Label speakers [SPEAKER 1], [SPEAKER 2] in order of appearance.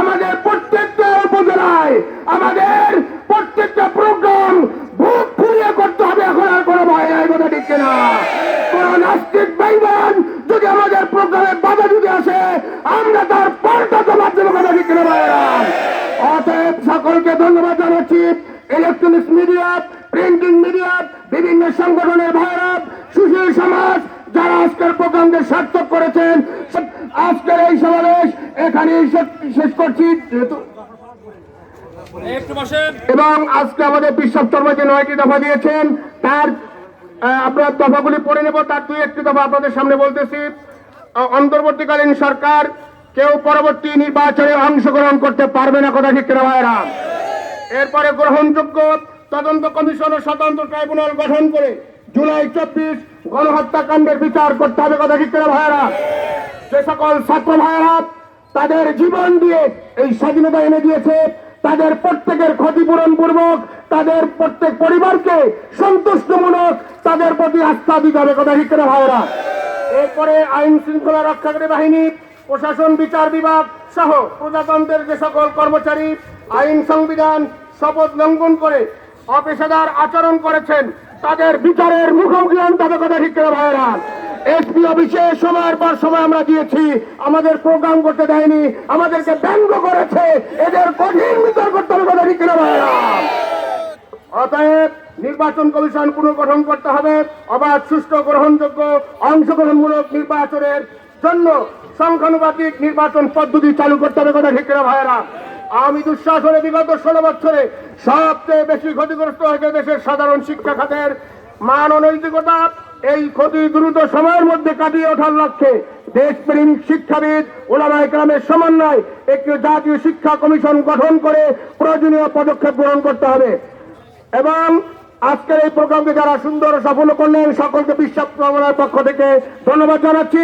[SPEAKER 1] আমাদের প্রত্যেকটা উপজেলায়, আমাদের প্রত্যেকটা প্রোগ্রাম বুক ফুলিয়ে করতে হবে। এখন আর কোনো ভয় নাই, কথা ঠিক না কোন নাস্তিক ভাইবান যদি আমাদের প্রোগ্রামে বাধা যদি আসে, আমরা তার পাল্টা জবাব দেবো, কথা ঠিক কিনা ভাইরা অতএব সকলকে ধন্যবাদ জানাচ্ছি। ইলেকট্রনিক্স মিডিয়া প্রিন্টিং মিডিয়া বিভিন্ন সংগঠনের ভাইরা সুশীল সমাজ এখানেই শেষ করছি যেহেতু এবং আজকে আমাদের বিশ্বাস শর্মা যে নয়টি দফা দিয়েছেন তার আপনার দফাগুলি পড়ে নেব তার দুই একটি দফা আপনাদের সামনে বলতেছি। অন্তর্বর্তীকালীন সরকার কেউ পরবর্তী নির্বাচনে অংশগ্রহণ করতে পারবে না কথা ঠিক ভাইরা? এরপরে গ্রহণযোগ্য তদন্ত কমিশন ও স্বতন্ত্র ট্রাইব্যুনাল গঠন করে জুলাই চব্বিশ গণহত্যাকাণ্ডের বিচার করতে হবে কথা ঠিক ভাইরা? যে সকল ছাত্র ভাইরা তাদের জীবন দিয়ে এই স্বাধীনতা এনে দিয়েছে। তাদের প্রত্যেকের ক্ষতিপূরণ পূর্বক তাদের প্রত্যেক পরিবারকে সন্তুষ্টমূলক তাদের প্রতি আস্থা দিতে হবে। কথা ঠিক কিনা ভাইরা এরপরে আইন শৃঙ্খলা রক্ষাকারী বাহিনী, প্রশাসন, বিচার বিভাগ সহ প্রজাতন্ত্রের যে সকল কর্মচারী আইন সংবিধান শপথ লঙ্ঘন করে অপেশাদার আচরণ করেছেন, তাদের বিচারের মুখোমুখি আনতে হবে কথা ঠিক করে ভাইরা এসপি অফিসে সময়ের পর সময় আমরা দিয়েছি। আমাদের প্রোগ্রাম করতে দেয়নি। আমাদেরকে ব্যঙ্গ করেছে। এদের কঠিন বিচার করতে হবে কথা ঠিক অতএব নির্বাচন কমিশন পুনর্গঠন করতে হবে। অবাধ, সুষ্ঠু, গ্রহণযোগ্য, অংশগ্রহণমূলক নির্বাচনের জন্য সংখ্যানুপাতিক নির্বাচন পদ্ধতি চালু করতে হবে কথা ঠিক ভাইয়েরা আওয়ামী দুঃশাসনে বিগত ষোলো বছরে সবচেয়ে বেশি ক্ষতিগ্রস্ত হয়েছে দেশের সাধারণ শিক্ষা খাতের মান ও নৈতিকতা। এই ক্ষতি দ্রুত সময়ের মধ্যে কাটিয়ে ওঠার লক্ষ্যে দেশপ্রেম শিক্ষাবিদ, ওলামায় গ্রামের সমন্বয়, একটি জাতীয় শিক্ষা কমিশন গঠন করে প্রয়োজনীয় পদক্ষেপ গ্রহণ করতে হবে। এবং আজকের এই প্রোগ্রামকে যারা সুন্দর সফল করলেন, সকলকে বিশ্বাস পক্ষ থেকে ধন্যবাদ জানাচ্ছি।